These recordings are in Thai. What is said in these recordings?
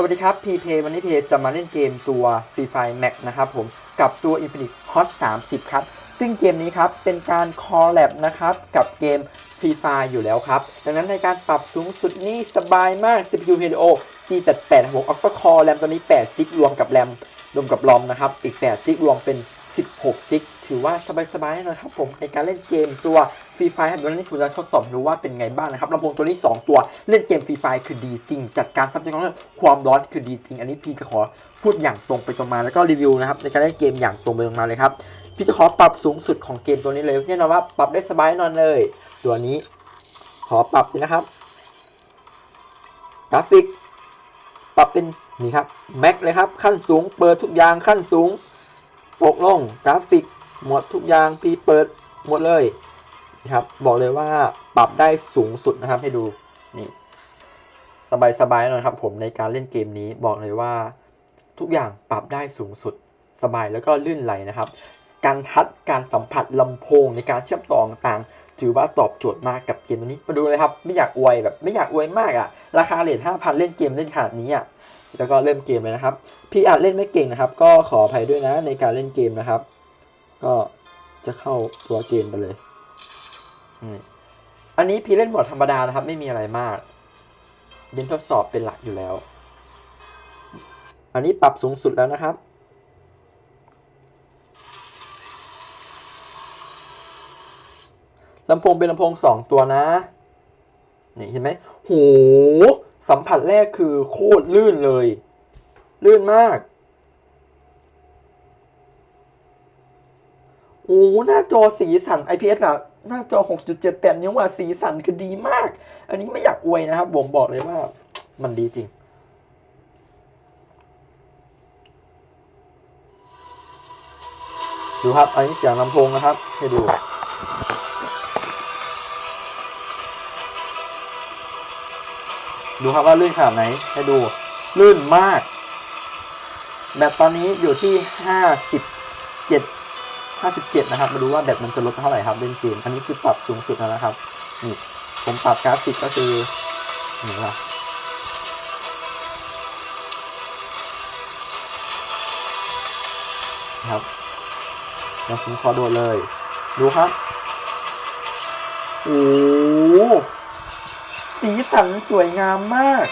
สวัสดีครับ พีเพวันนี้เพจะมาเล่นเกมตัว Free Fire Max นะครับผมกับตัว Infinite Hot 30 ครับ ซึ่งเกมนี้ครับ เป็นการคอลแลบนะครับ กับเกม Free Fire อยู่แล้วครับ ดังนั้นในการปรับสูงสุดนี่สบายมาก CPU Helio G88 6 Octa Core แรมตัวนี้8จิกรวมกับแรมรวมกับรอมนะครับ อีก8จิกรวมเป็น 16 จิก ถือว่าสบายๆน่นอนครับผมในการเล่นเกมตัวฟรีไฟครับวันนี้คุณจะทดสอบดูว่าเป็นไงบ้างนะครับลำโพงตัวนี้ 2 ตัวเล่นเกมฟรีไฟคือดีจริง จัดการซับซ้อนความร้อนคือดีจริง อันนี้พี่จะขอพูดอย่างตรงไปตรงมาแล้วก็รีวิวนะครับในการเล่นเกมอย่างตรงไปตรงมาเลยครับพี่จะขอปรับสูงสุดของเกมตัวนี้เลยแน่นอนว่าปรับได้สบายแน่นอนเลย ตัวนี้ ขอปรับเลยนะครับกราฟิก ปรับเป็นนี่ครับแม็กเลยครับขั้นสูงเปิดทุกอย่างขั้นสูง ตกลงกราฟิกหมดทุกอย่างพีเปิดหมดเลยนะครับบอกเลยว่าปรับได้สูงสุดนะครับให้ดูนี่สบายๆหน่อยครับผมในการเล่นเกมนี้บอกเลยว่า ทุกอย่างปรับได้สูงสุดสบายแล้วก็ลื่นไหลนะครับ การทัดการสัมผัสลำโพงในการเชื่อมต่อต่างถือว่าตอบโจทย์มากกับเกมตัวนี้มาดูเลยครับ ไม่อยากอวยแบบไม่อยากอวยมากอะ่ะ ราคาเลทห้าพันเล่นเกมเล่นขนาดนี้อะ แล้วก็เริ่มเกมเลยนะครับ พี่อาจเล่นไม่เก่งนะครับ ก็ขออภัยด้วยนะในการเล่นเกมนะครับ ก็จะเข้าตัวเกมไปเลยอันนี้พี่เล่นหมดธรรมดานะครับ ไม่มีอะไรมากเน้นทดสอบเป็นหลักอยู่แล้ว อันนี้ปรับสูงสุดแล้วนะครับ ลำโพงเป็นลำโพงสองตัวนะ นี่เห็นไหมโห สัมผัสแรกคือโคตรลื่นเลย ลื่นมาก โอ้หน้าจอสีสัน IPS อะหน้าจอ 6.78 นิ้วอะสีสันคือดีมาก อันนี้ไม่อยากอวยนะครับผมบอกเลยว่ามันดีจริงดูครับ อันนี้เสียงลำโพงนะครับ ให้ดู ดูครับว่าลื่นขนาดไหนให้ดูลื่นมาก แบตตอนนี้อยู่ที่57 57นะครับ มาดูว่าแบตมันจะลดเท่าไหร่ครับเล่นเกมอันนี้คือปรับสูงสุดแล้วนะครับนี่ผมปรับกราฟิกก็คือนี่ละครับแล้วผมขอดดเลย ดูครับโอ้ สีสันสวยงามมาก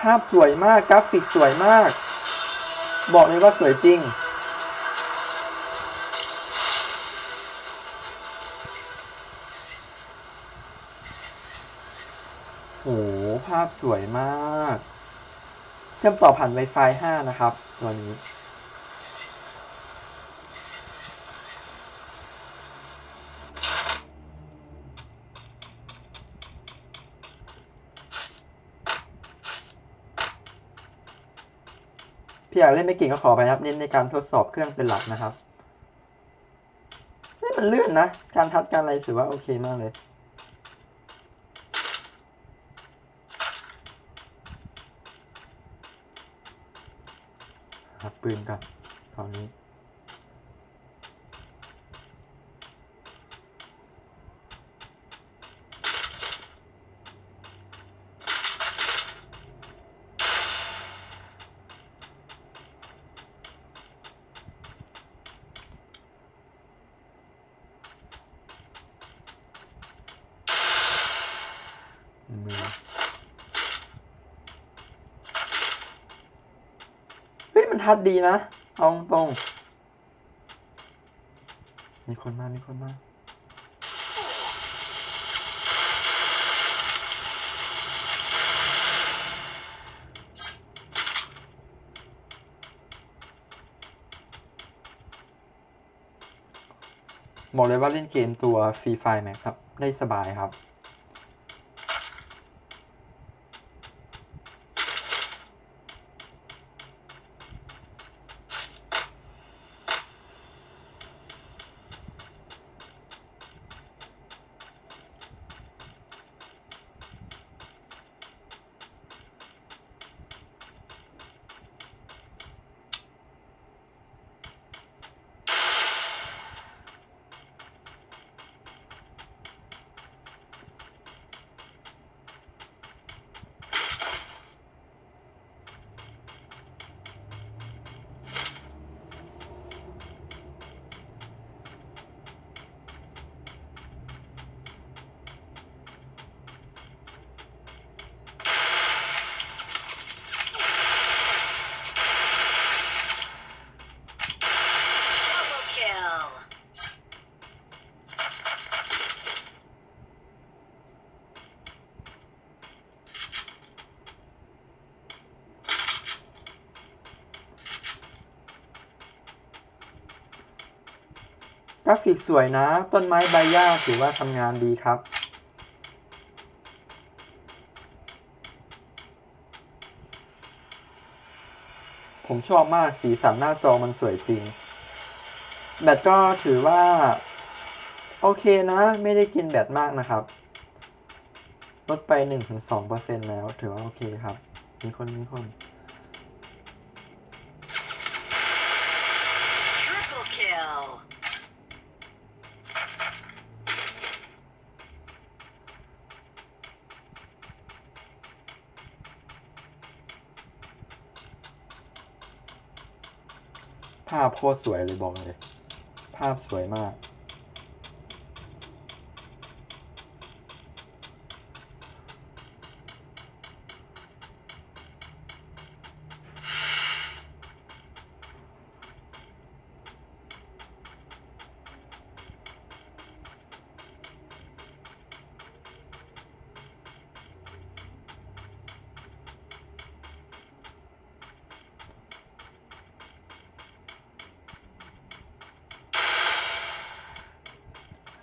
ภาพสวยมากกราฟิกสวยมาก บอกเลยว่าสวยจริงโอ้โหภาพสวยมาก เชื่อมต่อผ่าน Wi-Fi 5 นะครับ ตัวนี้ พี่อยากเล่นไม่เก่งก็ขอไปนะครับเน้นในการทดสอบเครื่องเป็นหลักนะครับไม่มันเลื่อนนะ การทัดการอะไรถือว่าโอเคมากเลยหับปืนกันตอนนี้ ทัดดีนะเอาตรง มีคนมา มีคนมา บอกเลยว่าเล่นเกมตัว Free Fire Max ครับ ได้สบายครับ น ราฟิกสวยนะ ต้นไม้ใบหญ้าถือว่าทำงานดีครับ ผมชอบมากสีสันหน้าจอมันสวยจริง แบตก็ถือว่า โอเคนะ ไม่ได้กินแบตมากนะครับ ลดไป 1-2%แล้วถือว่าโอเคครับ มีคนมีคน ภาพโคตรสวยเลยบอกเลย ภาพสวยมาก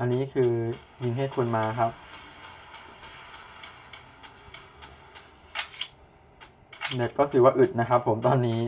อันนี้คือ คุณมาครับ เน็ตก็ถือว่าอึดนะครับผมตอนนี้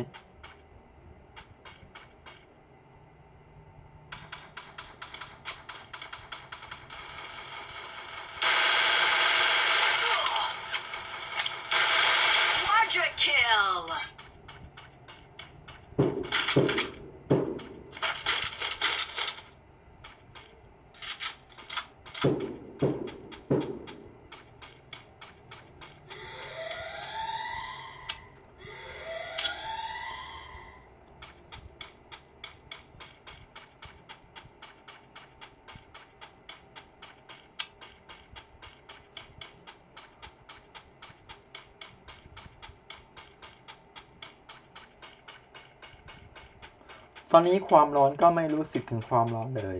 ตอนนี้ความร้อนก็ไม่รู้สึกถึงความร้อนเลย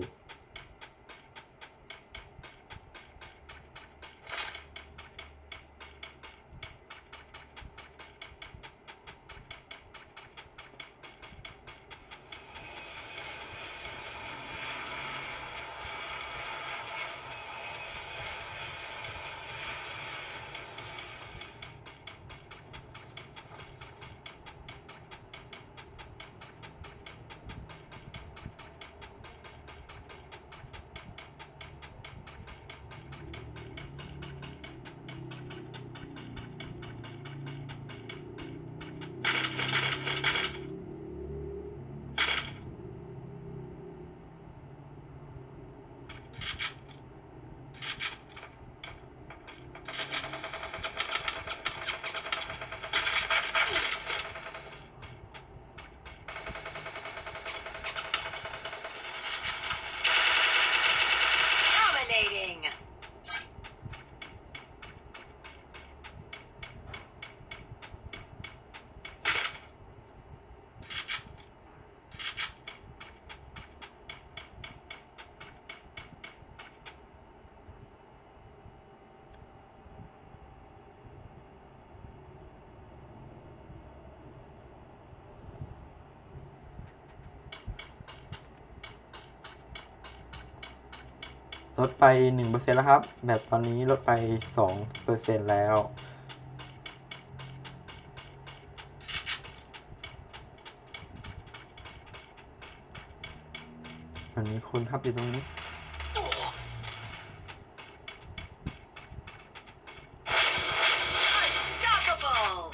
ลดไป 1%แล้วครับ แบบตอนนี้ลดไป 2%แล้ว อันนี้คนทับอยู่ตรงนี้ Unstoppable.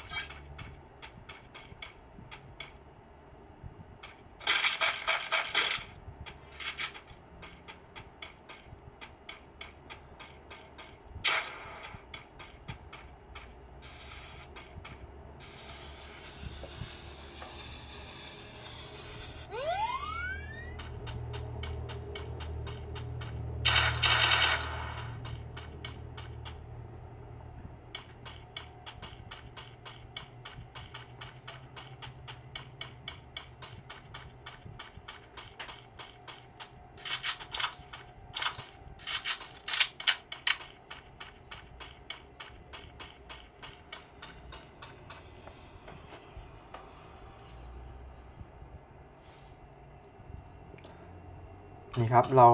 ล นี่ครับเรา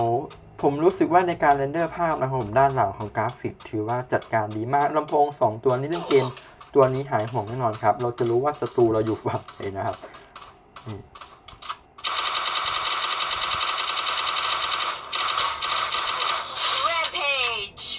ผมรู้สึกว่าในการเรนเดอร์ภาพนะครับผมด้านหลังของกราฟิก ถือว่าจัดการดีมากลำโพง 2 ตัวนี้เล่นเกมตัวนี้หายห่วงแน่นอนครับ เราจะรู้ว่าศัตรูเราอยู่ฝั่งไหนนะครับนี่ Rampage.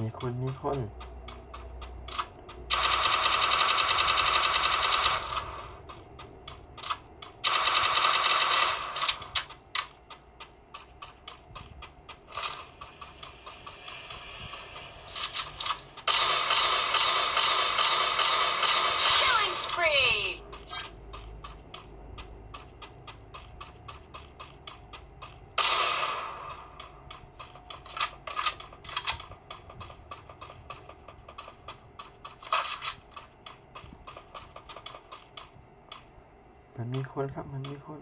มีคนมีคน มันมีคนครับ มันมีคน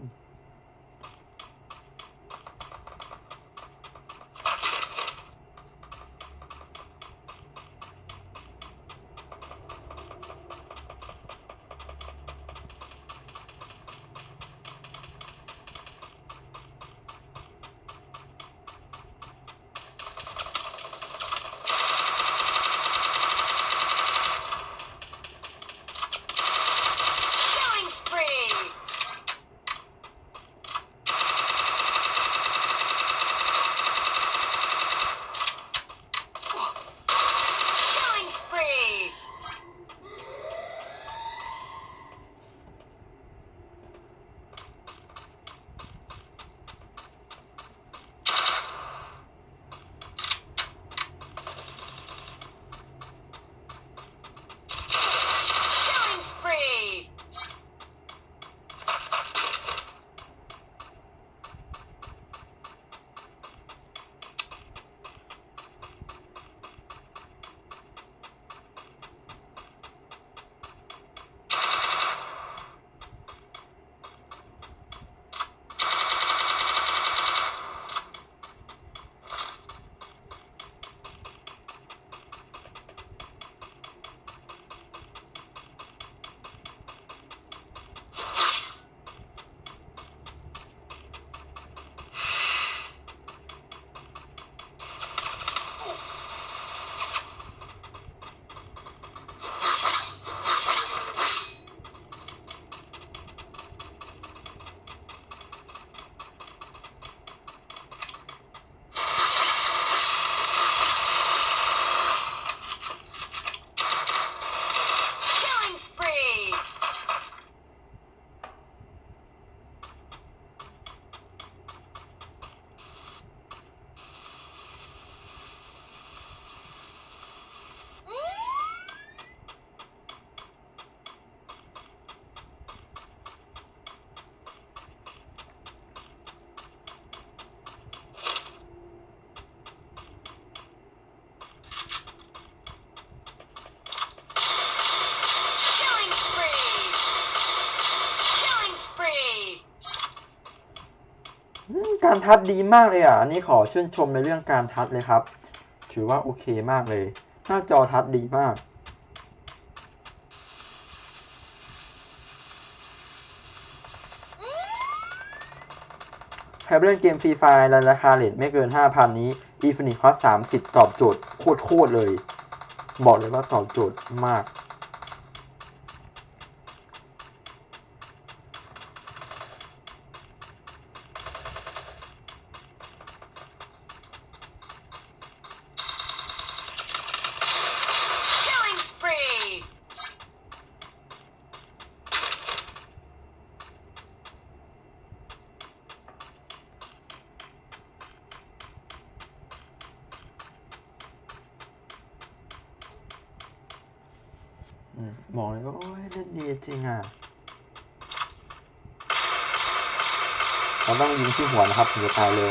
การทัดดีมากเลยอะ อันนี้ขอชื่นชมในเรื่องการทัดเลยครับ ถือว่าโอเคมากเลย หน้าจอทัดดีมาก ใครเล่นเกมฟรีไฟล์ราคาเลทไม่เกิน 5,000 นี้ Infinix Hot 30ตอบโจทย์โคตรๆเลย บอกเลยว่าตอบโจทย์มาก Killing spree. อืมบอกเลยว่า โอ้ย เล่นดีจริงอะโอเราต้องยิงที่หัวนะครับถึงจะตายเร็ว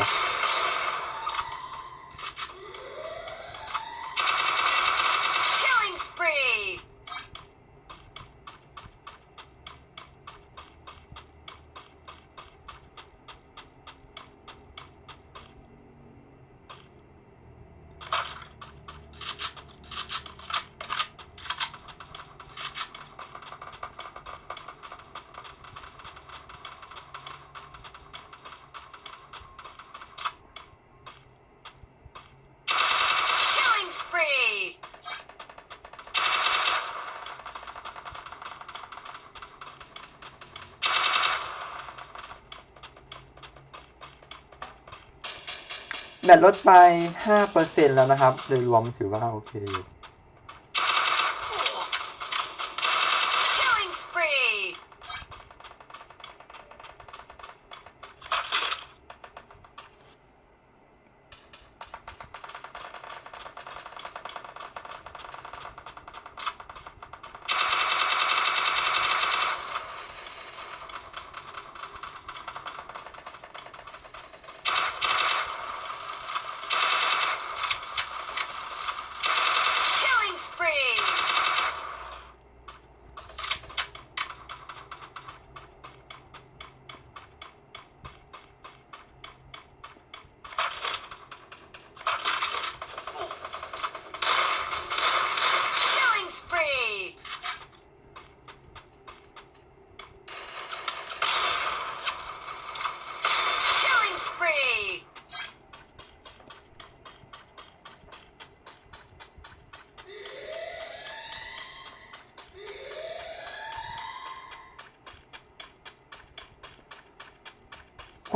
แบตลดไป 5%แล้วนะครับ โดยรวมถือว่าโอเคอยู่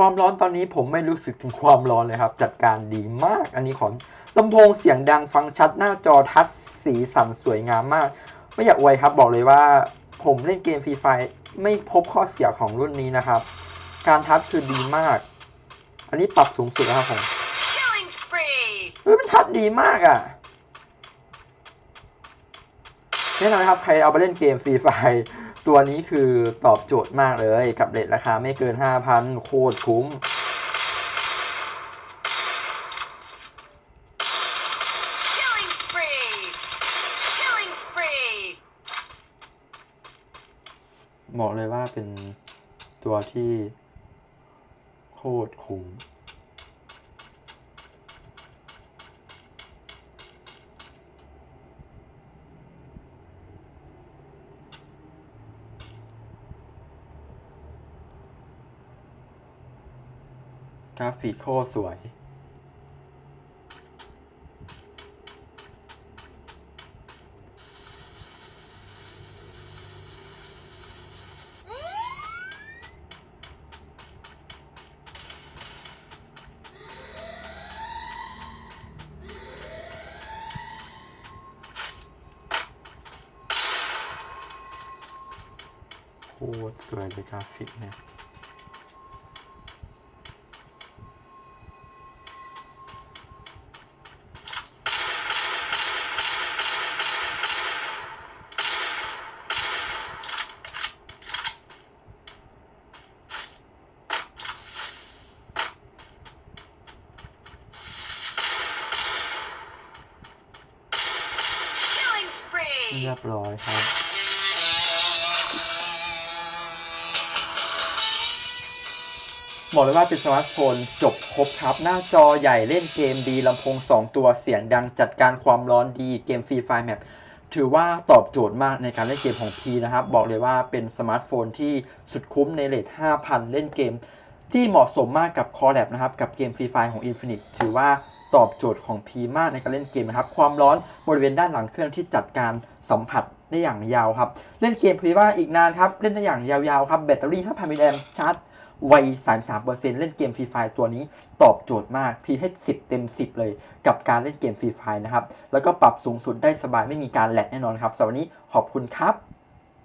ความร้อนตอนนี้ผมไม่รู้สึกถึงความร้อนเลยครับ จัดการดีมาก อันนี้ของลำโพงเสียงดังฟังชัดหน้าจอทัชสีสันสวยงามมาก ไม่อยากอวยครับบอกเลยว่า ผมเล่นเกมฟรีไฟไม่พบข้อเสียของรุ่นนี้นะครับ การทัชคือดีมาก อันนี้ปรับสูงสุดแล้วครับผม Killing spree. เฮ้ยมันทัดดีมากอะ่ะแน่นอนนะครับใครเอาไปเล่นเกมฟรีไฟ ตัวนี้คือตอบโจทย์มากเลยกับเรทราคาไม่เกิน 5,000 โคตรคุ้ม Killing spree. Killing spree. บอกเลยว่าเป็นตัวที่โคตรคุ้ม ราฟิกโคสวย โคตรสวยเลยกราฟิกเนี่ย บอกเลยว่าเป็นสมาร์ทโฟนจบครบครับ หน้าจอใหญ่เล่นเกมดีลำโพง 2 ตัวเสียงดังจัดการความร้อนดีเกมฟรีไฟแมปถือว่าตอบโจทย์มากในการเล่นเกมของพีนะครับ บอกเลยว่าเป็นสมาร์ทโฟนที่สุดคุ้มในเลท5,000 เล่นเกม ที่เหมาะสมมากกับคอร์แลบนะครับ กับเกมฟรีไฟของ Infinite ถือว่าตอบโจทย์ของ P มากในการเล่นเกมนะครับ ความร้อนบริเวณด้านหลังเครื่องที่จัดการสัมผัสได้อย่างยาวครับ เล่นเกม P ว่าอีกนานครับ เล่นได้อย่างยาวๆครับแบตเตอรี่ 5,000มิลลิแอมชาร์จ ไว33%เล่นเกมฟรีไฟตัวนี้ตอบโจทย์มาก P ให้ 10 เต็ม 10 เลย กับการเล่นเกมฟรีไฟนะครับ แล้วก็ปรับสูงสุดได้สบายไม่มีการแหลกแน่นอนครับสำหรับวันนี้ขอบคุณครับ